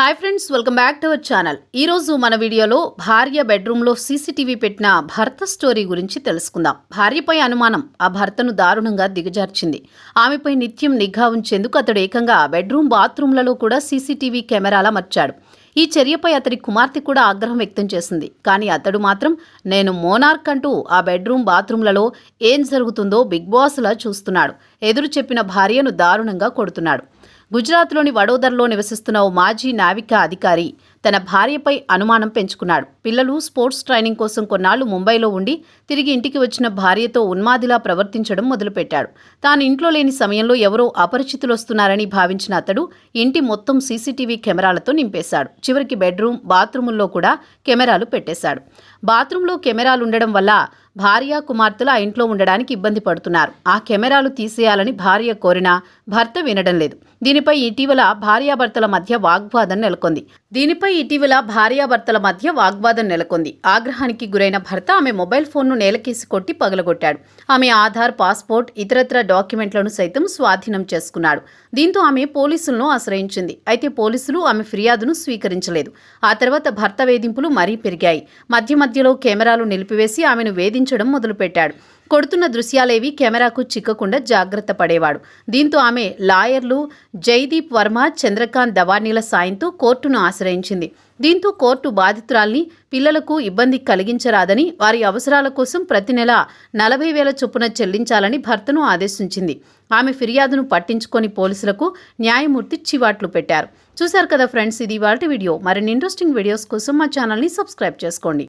Hi friends welcome back to our channel ఈరోజు మన వీడియోలో భార్య బెడ్రూమ్లో సీసీటీవీ పెట్టిన భర్త స్టోరీ గురించి తెలుసుకుందాం. భార్యపై అనుమానం ఆ భర్తను దారుణంగా దిగజార్చింది. ఆమెపై నిత్యం నిఘా ఉంచేందుకు అతడు ఏకంగా బెడ్రూమ్ బాత్రూంలలో కూడా సీసీటీవీ కెమెరాల మర్చాడు. ఈ చర్యపై అతడి కుమార్తె కూడా ఆగ్రహం వ్యక్తం చేసింది. కానీ అతడు మాత్రం నేను మోనార్క్ అంటూ ఆ బెడ్రూమ్ బాత్రూంలలో ఏం జరుగుతుందో బిగ్ బాస్లా చూస్తున్నాడు. ఎదురు చెప్పిన భార్యను దారుణంగా కొడుతున్నాడు. గుజరాత్లోని వడోదరలో నివసిస్తున్న ఓ మాజీ నావికా అధికారి తన భార్యపై అనుమానం పెంచుకున్నాడు. పిల్లలు స్పోర్ట్స్ ట్రైనింగ్ కోసం కొన్నాళ్ళు ముంబైలో ఉండి తిరిగి ఇంటికి వచ్చిన భార్యతో ఉన్మాదిలా ప్రవర్తించడం మొదలుపెట్టాడు. తాను ఇంట్లో లేని సమయంలో ఎవరో అపరిచితులు వస్తున్నారని భావించిన అతడు ఇంటి మొత్తం సీసీటీవీ కెమెరాలతో నింపేశాడు. చివరికి బెడ్రూమ్ బాత్రూముల్లో కూడా కెమెరాలు పెట్టేశాడు. బాత్రూంలో కెమెరాలు ఉండడం వల్ల భార్య కుమార్తెలు ఆ ఇంట్లో ఉండడానికి ఇబ్బంది పడుతున్నారు. ఆ కెమెరాలు తీసేయాలని భార్య కోరినా భర్త వినడం లేదు. దీనిపై ఇటీవల భార్యాభర్తల మధ్య వాగ్వాదం నెలకొంది. దీనిపై ఇటీవల భార్యాభర్తల మధ్య వాగ్వాదం నెలకొంది. ఆగ్రహానికి గురైన భర్త ఆమె మొబైల్ ఫోన్ను నేలకేసి కొట్టి పగలగొట్టాడు. ఆమె ఆధార్ పాస్పోర్ట్ ఇతరత్ర డాక్యుమెంట్లను సైతం స్వాధీనం చేసుకున్నాడు. దీంతో ఆమె పోలీసులను ఆశ్రయించింది. అయితే పోలీసులు ఆమె ఫిర్యాదును స్వీకరించలేదు. ఆ తర్వాత భర్త వేధింపులు మరీ పెరిగాయి. మధ్య మధ్యలో కెమెరాలు నిలిపివేసి ఆమెను వేధించడం మొదలుపెట్టాడు. కొడుతున్న దృశ్యాలేవి కెమెరాకు చిక్కకుండా జాగ్రత్త పడేవాడు. దీంతో ఆమె లాయర్లు జైదీప్ వర్మ చంద్రకాంత్ దవానీల సాయంతో కోర్టును ఆశ్రయించింది. దీంతో కోర్టు బాధితురాల్ని పిల్లలకు ఇబ్బంది కలిగించరాదని వారి అవసరాల కోసం ప్రతి నెల నలభై వేల చొప్పున చెల్లించాలని భర్తను ఆదేశించింది. ఆమె ఫిర్యాదును పట్టించుకొని పోలీసులకు న్యాయమూర్తి చివాట్లు పెట్టారు. చూశారు కదా ఫ్రెండ్స్ ఇది వాటి వీడియో. మరిన్ని ఇంట్రెస్టింగ్ వీడియోస్ కోసం మా ఛానల్ని సబ్స్క్రైబ్ చేసుకోండి.